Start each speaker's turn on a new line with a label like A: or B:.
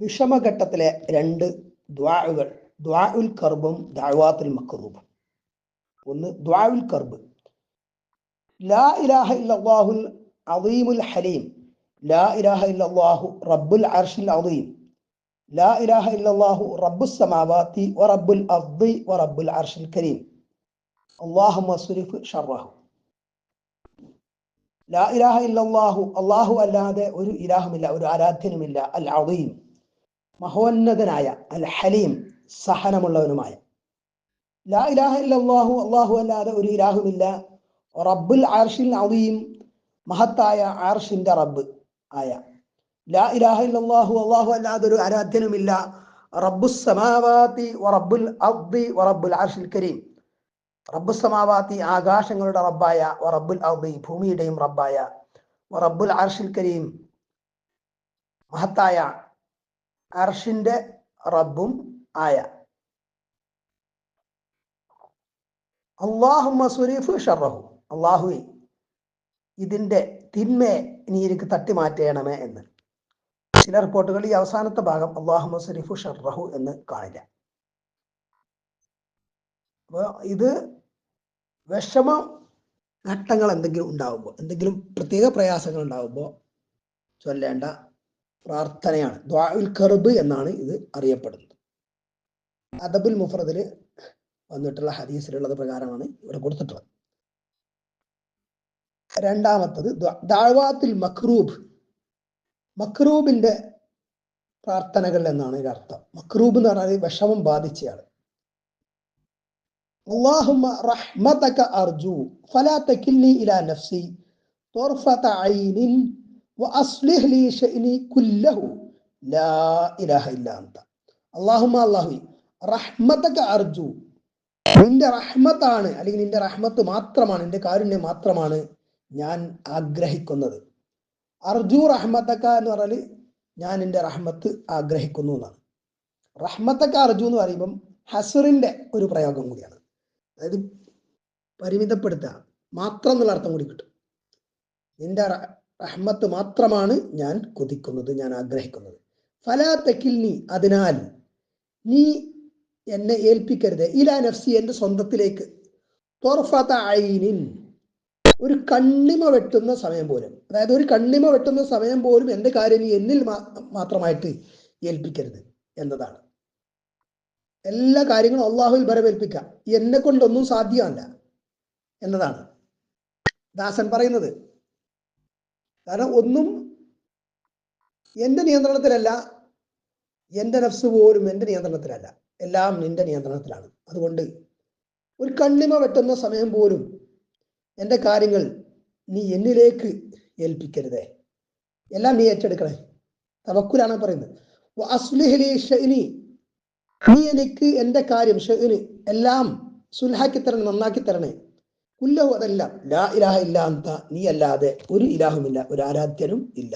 A: വിഷമഘട്ടത്തിലെ രണ്ട് ദ്വാഉകൾ ദ്വാഉൽ കർബും ദഅവാത്തുൽ മക്റൂബും. ഒന്ന് ദ്വാഉൽ കർബ്. ലാ ഇലാഹ ഇല്ലല്ലാഹുൽ അദീമുൽ ഹലീം. ലാ ഇലാഹ ഇല്ലല്ലാഹു റബ്ബുൽ അർഷിൽ അദീം. ലാ ഇലാഹ ഇല്ലല്ലാഹു റബ്ബുസ് സമാവാതി വറബ്ബുൽ അർദി വറബ്ബുൽ അർഷിൽ കരീം. അല്ലാഹുമ്മ സുരിഫ് ഷർറഹു. ലാ ഇലാഹ ഇല്ലല്ലാഹു അല്ലാഹു അല്ലാതെ ഒരു ഇലാഹുമില്ല ഒരു ആരാധ്യനുമില്ല അൽ അദീം. മഹോന്നതനായ അൽ ഹലീം സഹനമുള്ളവനുമായ. ലാ ഇലാഹ ഇല്ലല്ലാഹു അല്ലാഹു അല്ലാതെ ഒരു ഇലാഹുമില്ല. റബ്ബുൽ ആർഷിൽ അദീം മഹത്തായ ആർഷിന്റെ റബ്ബ് ആയ. ലാ ഇലാഹ ഇല്ലല്ലാഹു അല്ലാഹു അല്ലാതെ ഒരു ആരാധ്യനുമില്ല. റബ്ബു സമാവാത്തി റബ്ബുൽ അബ്ദി റബ്ബുൽ ആർഷിൽ കരീം. റബ്ബു സമാവാത്തി ആകാശങ്ങളുടെ റബ്ബായ റബ്ബുൽ അബ്ദി ഭൂമിയുടെയും റബ്ബായ റബ്ബുൽ ആർഷിൽ കരീം. മഹത്തായ അർഷിന്റെ റബ്ബും ആയ. അള്ളാഹു മസുരീഫ് ഷറഹു അള്ളാഹു ഇതിന്റെ തിന്മയെ ഇനി എനിക്ക് തട്ടി മാറ്റണമേ എന്ന്. ചില റിപ്പോർട്ടുകളിൽ ഈ അവസാനത്തെ ഭാഗം അള്ളാഹു മസുരീഫ് ഷറഹു എന്ന് കാണില്ല. അപ്പൊ ഇത് വിഷമ ഘട്ടങ്ങൾ എന്തെങ്കിലും ഉണ്ടാവുമ്പോൾ എന്തെങ്കിലും പ്രത്യേക പ്രയാസങ്ങൾ ഉണ്ടാവുമ്പോൾ ചൊല്ലേണ്ട പ്രാർത്ഥനയാണ് ദ്വാഉൽ കർബ് എന്നാണ് ഇത് അറിയപ്പെടുന്നത് അദബുൽ മുഫറദിൽ വന്നിട്ടുള്ള ഹദീസിലുള്ളത് പ്രകാരമാണ് ഇവിടെ കൊടുത്തിട്ടുള്ളത് രണ്ടാമത്തത് ദാവാത്തുൽ മക്രൂബ് മക്രൂബിന്റെ പ്രാർത്ഥനകൾ എന്നാണ് ഇതിന്റെ അർത്ഥം മക്രൂബ് എന്ന് പറഞ്ഞാൽ വിഷമം ബാധിച്ചയാൾ اللهم رحمتك أرجو فلا تكلني إلى نفسي طرفة عين അർജു നിന്റെ റഹ്മത്താണ് അല്ലെങ്കിൽ നിന്റെ റഹ്മത്ത് മാത്രമാണ് നിന്റെ കാരുണ്യം മാത്രമാണ് ഞാൻ ആഗ്രഹിക്കുന്നത്. അർജു റഹ്മത്തക്ക എന്ന് പറഞ്ഞാൽ ഞാൻ എന്റെ റഹ്മത്ത് ആഗ്രഹിക്കുന്നു എന്നാണ്. റഹ്മത്തക്ക അർജു എന്ന് പറയുമ്പം ഹസറിന്റെ ഒരു പ്രയോഗം കൂടിയാണ്. അതായത് പരിമിതപ്പെടുത്തുക മാത്രം എന്നുള്ള അർത്ഥം കൂടി കിട്ടും. നിന്റെ റഹ്മത്ത് മാത്രമാണ് ഞാൻ കൊതിക്കുന്നത് ഞാൻ ആഗ്രഹിക്കുന്നത്. ഫലാ നീ അതിനാൽ നീ എന്നെ ഏൽപ്പിക്കരുത്. ഇലാ നഫ്സി എന്റെ സ്വന്തത്തിലേക്ക്. തോർഫാത്ത ഐനിൻ ഒരു കണ്ണിമ വെട്ടുന്ന സമയം പോലും. അതായത് ഒരു കണ്ണിമ വെട്ടുന്ന സമയം പോലും എന്റെ കാര്യം നീ എന്നിൽ മാത്രമായിട്ട് ഏൽപ്പിക്കരുത് എന്നതാണ്. എല്ലാ കാര്യങ്ങളും അള്ളാഹുവിൽ ബരമേൽപ്പിക്കുക എന്നെ കൊണ്ടൊന്നും സാധ്യമല്ല എന്നതാണ് ദാസൻ പറയുന്നത്. കാരണം ഒന്നും എന്റെ നിയന്ത്രണത്തിലല്ല എന്റെ നഫ്സ് പോലും എന്റെ നിയന്ത്രണത്തിലല്ല. എല്ലാം നിന്റെ നിയന്ത്രണത്തിലാണ്. അതുകൊണ്ട് ഒരു കണ്ണിമ വെട്ടുന്ന സമയം പോലും എന്റെ കാര്യങ്ങൾ നീ എന്നിലേക്ക് ഏൽപ്പിക്കരുതേ. എല്ലാം നീ ഏറ്റെടുക്കണേ. തവക്കുലാണ് പറയുന്നത്. നീ എനിക്ക് എന്റെ കാര്യം ഷെന് എല്ലാം സുൽഹാക്കി തരണേ നന്നാക്കി തരണേ കുല്ലഹു അതല്ല. ലാ ഇലാഹ ഇല്ല അന്ത. നീ അല്ലാതെ ഒരു ഇലാഹുമില്ല ഒരു ആരാധ്യനും ഇല്ല.